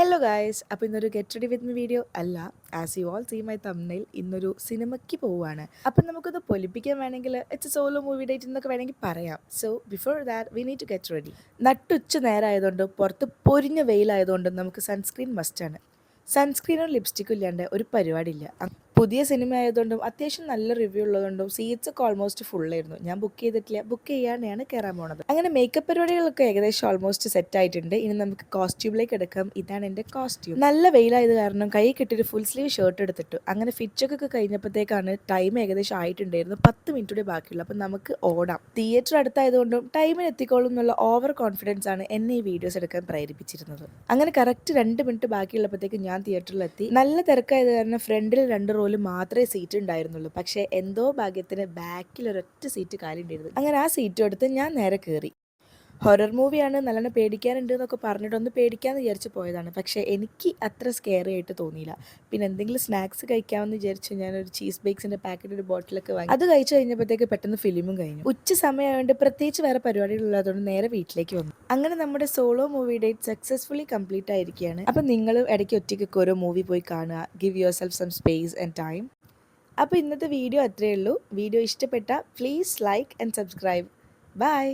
Hello guys അപ്പോൾ ഇന്നൊരു get ready with me video അല്ല. As you all see my തമ്മിൽ ഇന്നൊരു സിനിമയ്ക്ക് പോവുകയാണ്. അപ്പം നമുക്കത് പൊലിപ്പിക്കാൻ വേണമെങ്കിൽ ഇറ്റ്സ് സോളോ മൂവി ഡേറ്റ് എന്നൊക്കെ വേണമെങ്കിൽ പറയാം. So before that we need to get ready നട്ടുച്ച നേരമായതുകൊണ്ട് പുറത്ത് പൊരിഞ്ഞ വെയിലായതുകൊണ്ട് നമുക്ക് സൺസ്ക്രീൻ മസ്റ്റാണ് സൺസ്ക്രീനും ലിപ്സ്റ്റിക്കും ഇല്ലാണ്ട് ഒരു പരിപാടിയില്ല. പുതിയ സിനിമ ആയതുകൊണ്ടും അത്യാവശ്യം നല്ല റിവ്യൂ ഉള്ളതുകൊണ്ടും സീറ്റ്സ് ഒക്കെ ഓൾമോസ്റ്റ് ഫുള്ളായിരുന്നു ഞാൻ ബുക്ക് ചെയ്തിട്ടില്ല. ബുക്ക് ചെയ്യാനാണ് കയറാൻ പോണത്. അങ്ങനെ മേക്കപ്പ് പരിപാടികളൊക്കെ ഏകദേശം ഓൾമോസ്റ്റ് സെറ്റ് ആയിട്ടുണ്ട്. ഇനി നമുക്ക് കോസ്റ്റ്യൂമിലേക്ക് എടുക്കാം. ഇതാണ് എന്റെ കോസ്റ്റ്യൂം നല്ല വെയിലായത് കാരണം കൈ കിട്ടിയൊരു ഫുൾ സ്ലീവ് ഷർട്ട് എടുത്തിട്ടു. അങ്ങനെ ഫിറ്റൊക്കെ കഴിഞ്ഞപ്പോഴത്തേക്കാണ് ടൈം ഏകദേശം ആയിട്ടുണ്ടായിരുന്നു. പത്ത് മിനിറ്റ് കൂടി ബാക്കിയുള്ളൂ. അപ്പം നമുക്ക് ഓടാം. തിയേറ്റർ അടുത്തായതുകൊണ്ടും ടൈമിന് എത്തിക്കോളും എന്നുള്ള ഓവർ കോൺഫിഡൻസ് ആണ് എന്നെ ഈ വീഡിയോസ് എടുക്കാൻ പ്രേരിപ്പിച്ചിരുന്നത്. അങ്ങനെ കറക്റ്റ് രണ്ട് മിനിറ്റ് ബാക്കിയുള്ളപ്പോഴത്തേക്ക് ഞാൻ തിയേറ്ററിലെത്തി നല്ല തിരക്കായത് കാരണം ഫ്രണ്ടിൽ രണ്ട് റോയിൽ മാത്രമേ സീറ്റ് ഉണ്ടായിരുന്നുള്ളൂ. പക്ഷേ എന്തോ ഭാഗ്യത്തിന് ബാക്കിൽ ഒരൊറ്റ സീറ്റ് കാലി ഉണ്ടായിരുന്നു അങ്ങനെ ആ സീറ്റ് എടുത്ത് ഞാൻ നേരെ കയറി ഹൊറർ മൂവിയാണ് നല്ലോണം പേടിക്കാനുണ്ട് എന്നൊക്കെ പറഞ്ഞിട്ട് ഒന്ന് പേടിക്കാമെന്ന് വിചാരിച്ച് പോയതാണ്. പക്ഷേ എനിക്ക് അത്ര സ്കെയറി ആയിട്ട് തോന്നിയില്ല. പിന്നെ എന്തെങ്കിലും സ്നാക്സ് കഴിക്കാമെന്ന് വിചാരിച്ച് ഒരു ചീസ് ബേക്സിന്റെ പാക്കറ്റ് ഒരു ബോട്ടിലൊക്കെ വാങ്ങി. അത് കഴിച്ച് കഴിഞ്ഞപ്പോഴത്തേക്ക് പെട്ടെന്ന് ഫിലിമും കഴിഞ്ഞു. ഉച്ച സമയമായതുകൊണ്ട് പ്രത്യേകിച്ച് വേറെ പരിപാടികളുള്ളതുകൊണ്ട് നേരെ വീട്ടിലേക്ക് വന്നു. അങ്ങനെ നമ്മുടെ solo movie date successfully complete ആയിരിക്കുകയാണ്. അപ്പം നിങ്ങളും ഇടയ്ക്ക് ഒറ്റയ്ക്കൊക്കെ ഓരോ മൂവി പോയി കാണുക. Give yourself some space and time അപ്പോൾ ഇന്നത്തെ വീഡിയോ അത്രയേ ഉള്ളൂ. വീഡിയോ ഇഷ്ടപ്പെട്ട please like and subscribe bye